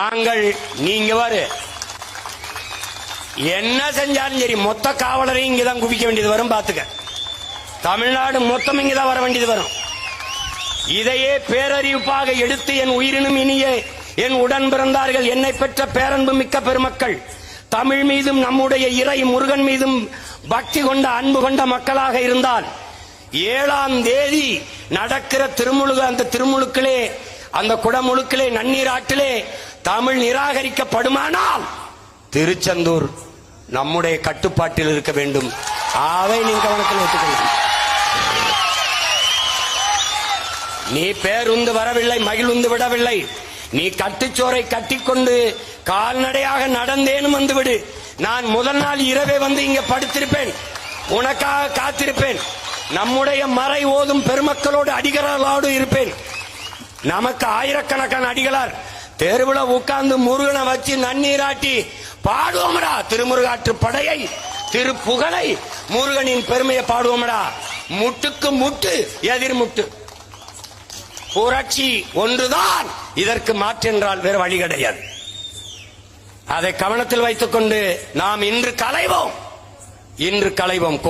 நாங்கள் நீங்க வரு. என்ன செஞ்சாலும் சரி மொத்த காவலரையும் இங்கதான் குவிக்க வேண்டியது வரும் பாத்துக்க. தமிழ்நாடு மொத்தம் இங்கதான் வர வேண்டியது வரும். இதையே பேரறிவிப்பாக எடுத்து என் உயிரினும் இனிய என் உடன் பிறந்தார்கள் என்னை பெற்ற பேரன்பு மிக்க பெருமக்கள் தமிழ் மீதும் நம்முடைய இறை முருகன் மீதும் பக்தி கொண்ட அன்பு கொண்ட மக்களாக இருந்தால் ஏழாம் தேதி நடக்கிற திருமுழுக அந்த திருமுழுக்களே அந்த குடமுழுக்கிலே நன்னீராட்டிலே தமிழ் நிராகரிக்கப்படுமானால் திருச்செந்தூர் நம்முடைய கட்டுப்பாட்டில் இருக்க வேண்டும். அவை நீ கவனத்தில் வைத்துக்கொள்ள நீ பேருந்து வரவில்லை மகிழ்ந்து விடவில்லை. நீ கட்டுச்சோரை கட்டிக்கொண்டு கால்நடையாக நடந்தேனும் வந்துவிடு. நான் முதல் நாள் இரவே வந்து இங்க படுத்திருப்பேன். உனக்காக காத்திருப்பேன். நம்முடைய மறை ஓதும் பெருமக்களோடு அடிகரவாடு இருப்பேன். நமக்கு ஆயிரக்கணக்கான அடிகளார். தேர்வுல உட்கார்ந்து முருகனை வச்சு நன்னீராட்டி பாடுவோமடா திருமுருகாற்று படையை திருப்புகழை முருகனின் பெருமையை பாடுவோமடா. முட்டுக்கு முட்டு எதிர்முட்டு புரட்சி ஒன்றுதான் இதற்கு மாற்றென்றால் வேறு வழி கிடையாது. அதை கவனத்தில் வைத்துக் கொண்டு நாம் இன்று களைவோம். இன்று களைவோம்.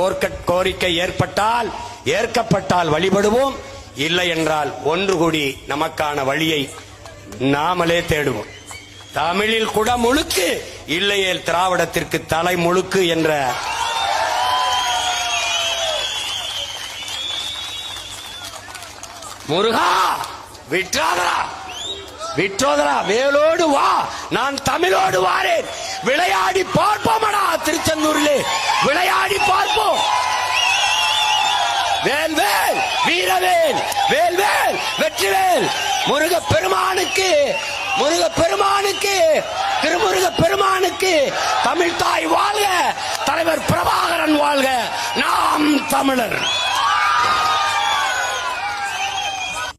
கோரிக்கை ஏற்பட்டால் ஏற்கப்பட்டால் வழிபடுவோம். இல்லை என்றால் ஒன்று கூடி நமக்கான வழியை நாமளே தேடுவோம். தமிழில் குட முழுக்கு இல்லையேல் திராவிடத்திற்கு தலை முழுக்கு என்ற முருகா விற்றாதரா விற்றோதரா வேலோடு வா நான் தமிழோடு வாரேன். விளையாடி பார்ப்போமடா திருச்செந்தூரிலே. விளையாடி பார்ப்போம். வீரவேல் வேல்வேல் வெற்றிவேல். முருக பெருமானுக்கு முருக பெருமானுக்கு திருமுருக பெருமானுக்கு தமிழ் தாய் வாழ்க தலைவர் பிரபாகரன் வாழ்க. நாம் தமிழர்.